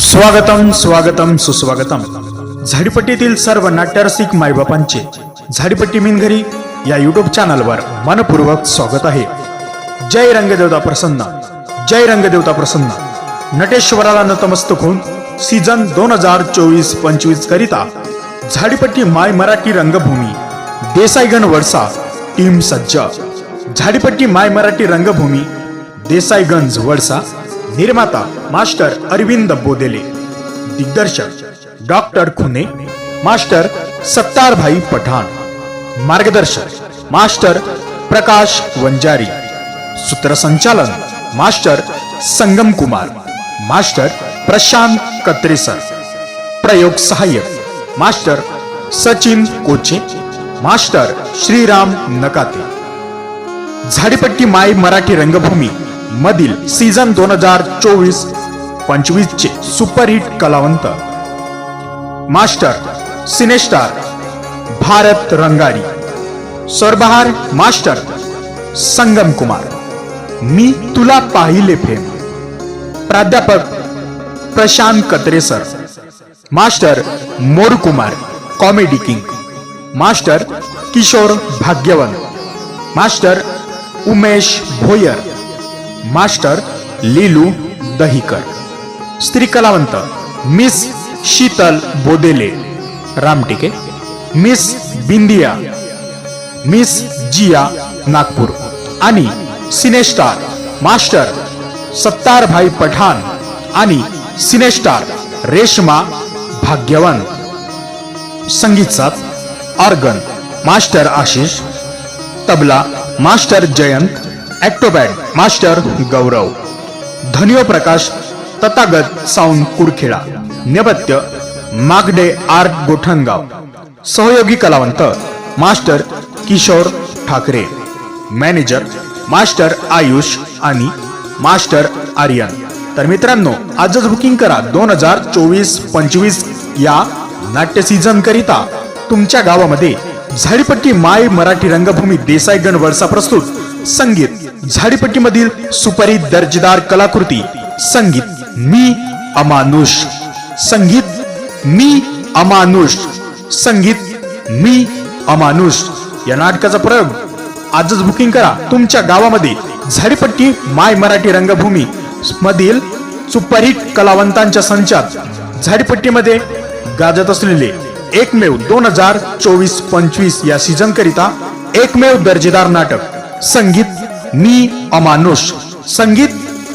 स्वागतम स्वागतम सुस्वागतम. झाडीपट्टीतील सर्व नाट्यरसिक मायबापांचे झाडीपट्टी मिनघरी या युट्यूब चॅनलवर मनपूर्वक स्वागत आहे. जय रंगदेवता प्रसन्न जय रंगदेवता प्रसन्न. नटेश्वराला नतमस्तक होऊन सीझन दोन हजार चोवीस पंचवीस करिता झाडीपट्टी माय मराठी रंगभूमी देसाईगण वडसा टीम सज्ज. झाडीपट्टी माय मराठी रंगभूमी देसाईगंज वडसा निर्माता मास्टर अरविंद बोदेले दिग्दर्शक डॉक्टर खुने मास्टर सत्तारभाई पठाण मार्गदर्शक मास्टर प्रकाश वंजारी सूत्रसंचालन मास्टर संगम कुमार मास्टर प्रशांत कत्रेसर प्रयोग सहाय्यक मास्टर सचिन कोचे मास्टर श्रीराम नकाते. झाडीपट्टी माय मराठी रंगभूमी मधील सीझन दोन हजार चोवीस पंचवीस चे सुपरहिट कलावंत master cinestar Bharat Rangari Swarbahar master Sangam Kumar. मी तुला पाहिले फेम प्राध्यापक Prashant Katre sir. Master Mor Kumar comedy king master Kishor Bhagyawan master Umesh Bhoyar. Master Lilu Dahikar. स्त्री कलावंत miss Sheetal Bodele. Ramtike miss Bindiya miss Jiya Nagpur. आणि cine star master Sattarbhai Pathan आणि cine star Reshma भाग्यवान संगीत साथ organ master Ashish tabla master Jayant octopad master Gaurav Dhaniyo Prakash Tathagat sound Kurkheda नेपथ्य Magade art Gothangaon सहयोगी कलावंत master Kishor Thakre manager master Ayush आणि master Aryan तर मित्रांनो आजच बुकिंग करा दोन हजार चोवीस पंचवीस या नाट्य सीझन करिता. तुमच्या गावामध्ये झाडीपट्टी माय मराठी रंगभूमी देसाईगण वळसा प्रस्तुत. संगीत झाडीपट्टीमधील सुपरित दर्जेदार कलाकृती संगीत मी अमानुष. संगीत मी अमानुष. संगीत मी अमानुष. या नाटकाचा प्रयोग आजच बुकिंग करा तुमच्या गावामध्ये झाडीपट्टी माय मराठी रंगभूमी मधील सुपरहिट कलावंतांच्या संचात. झाडीपट्टीमध्ये गाजत असलेले एकमेव दोन हजार चोवीस पंचवीस या सीझन करिता एकमेव दर्जेदार नाटक संगीत मी अमानुष. संगीत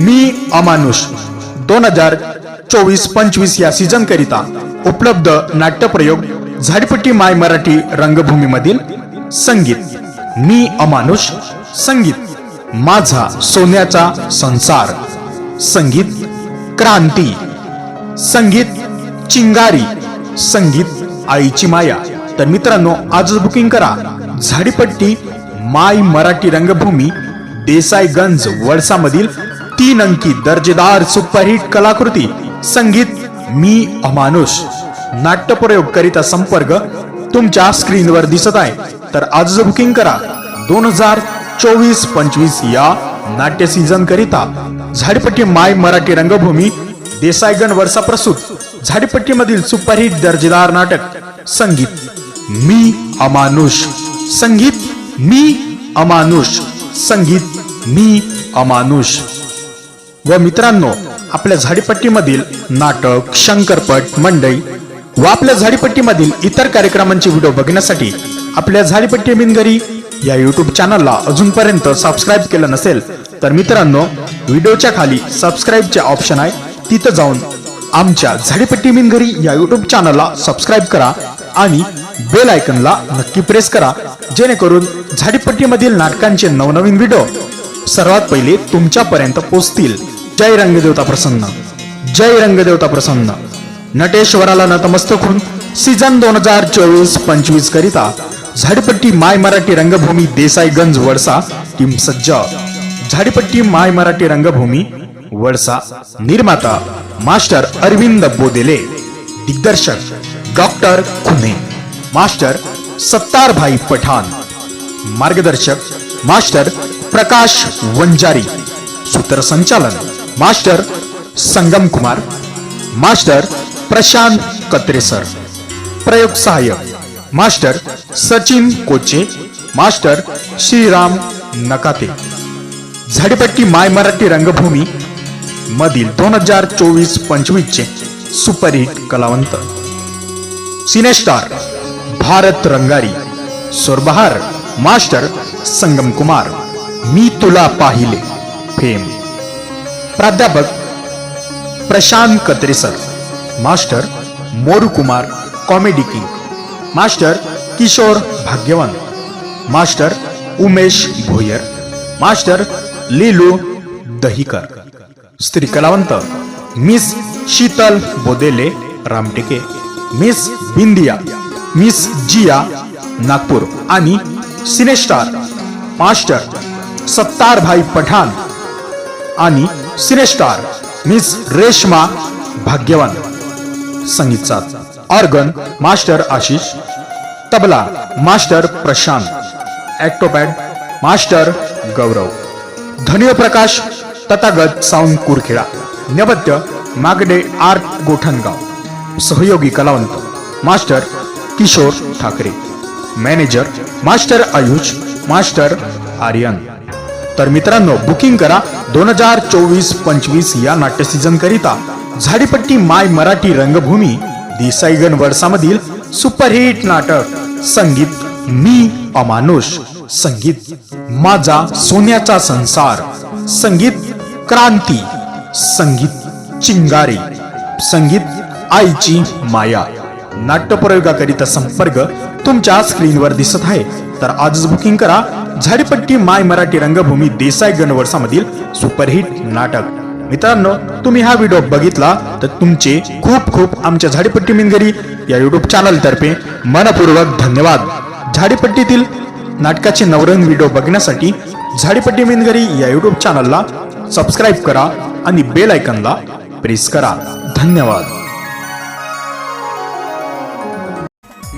मी अमानुष. दोन हजार चोवीस पंचवीस या सीझन करिता उपलब्ध नाट्यप्रयोग झाडीपट्टी माय मराठी रंगभूमीमधील संगीत. मी अमानुष. संगीत माझा सोन्याचा संसार. संगीत क्रांती. संगीत चिंगारी. संगीत आईची माया. तर मित्रांनो आजच बुकिंग करा. झाडीपट्टी माय मराठी रंगभूमी देसाईगंज वडसा मधील तीन अंकी दर्जेदार सुपरहिट कलाकृती संगीत मी अमानुष नाट्यप्रयोग करिता संपर्क तुमच्या स्क्रीनवर दिसत आहे. तर आज बुकिंग करा. दोन हजार चोवीस पंचवीस या नाट्य सीझन करिता झाडीपट्टी माय मराठी रंगभूमी देसाईगण वर्षा प्रसूत झाडीपट्टीमधील सुपरहिट दर्जेदार नाटक संगीत मी अमानुष संगीत मी अमानुष. संगीत मी अमानुष. व मित्रांनो आपल्या झाडीपट्टीमधील नाटक शंकरपट मंडई व आपल्या झाडीपट्टीमधील इतर कार्यक्रमांचे व्हिडिओ बघण्यासाठी आपल्या झाडीपट्टी मिनगरी या युट्यूब चॅनलला अजूनपर्यंत सबस्क्राईब केलं नसेल तर मित्रांनो व्हिडिओच्या खाली सबस्क्राईबचे ऑप्शन आहे. तिथं जाऊन आमच्या झाडीपट्टी मिनगरी या युट्यूब चॅनलला सबस्क्राईब करा. आणि बेल आयकनला नक्की प्रेस करा जेणेकरून झाडीपट्टीमधील नाटकांचे नवनवीन व्हिडिओ सर्वात पहिले तुमच्यापर्यंत पोहोचतील. जय रंगदेवता प्रसन्न. जय रंगदेवता प्रसन्न. नटेश्वराला नतमस्तक होऊन सीझन दोन हजार चोवीस पंचवीस करिता झाडीपट्टी माय मराठी रंगभूमी देसाईगंज वडसा टीम सज्ज. झाडीपट्टी माय मराठी रंगभूमी वडसा निर्माता मास्टर अरविंद बोदेले. दिग्दर्शक डॉक्टर खुने मास्टर सत्तारभाई पठाण मार्गदर्शक मास्टर प्रकाश वंजारी सूत्रसंचालन मास्टर संगम कुमार मास्टर प्रशांत कत्रेसर प्रयोग सहाय्यक मास्टर सचिन कोचे मास्टर श्रीराम नकाते. झाडीपट्टी माय मराठी रंगभूमी मधील दोन हजार चोवीस पंचवीसचे सुपरहिट कलावंत. सिनेस्टार भारत रंगारी सोरबहार मास्टर संगम कुमार मी तुला पाहिले फेम प्राध्यापक Prashant कत्रेसर master Moru Kumar comedy king master Kishor Bhagyawan master Umesh Bhoyar master Lilu Dahikar स्त्री कलावंत miss Sheetal Bodele Ramteke miss Bindiya miss Jiya Nagpur आणि सिनेस्टार मास्टर सत्तारभाई पठाण आणि सिनेस्टार मिस रेशमा भाग्यवान. संगीतचा organ master Ashish tabla master Prashant octopad master Gaurav Dhaniya Prakash Tathagat sound Kurkheda नेपथ्य Magade art Gothangaon. सहयोगी कलावंत master Kishor Thakre manager master Ayush master Aryan. तर मित्रांनो booking करा दोन हजार चोवीस पंचवीस या नाट्य सीझन करिता झाडीपट्टी माय मराठी रंगभूमी देसाईगण वर्षामधील सुपरहिट नाटक संगीत मी अमानुष संगीत माझा सोन्याचा संसार संगीत क्रांती संगीत चिंगारी संगीत आईची माया. नाट्यप्रयोगाकरिता संपर्क तुमच्या स्क्रीनवर दिसत आहे. तर आजच बुकिंग करा. झाडीपट्टी माय मराठी रंगभूमी देसाई गणवर्षामधील सुपरहिट नाटक. मित्रांनो तुम्ही हा व्हिडिओ बघितला तर तुमचे खूप खूप आमच्या झाडीपट्टी मिनगरी या युट्यूब चॅनलतर्फे मनपूर्वक धन्यवाद. झाडीपट्टीतील नाटकाचे नवरंग व्हिडिओ बघण्यासाठी झाडीपट्टी मिनगरी या युट्यूब चॅनलला सबस्क्राईब करा आणि बेल आयकनला प्रेस करा. धन्यवाद.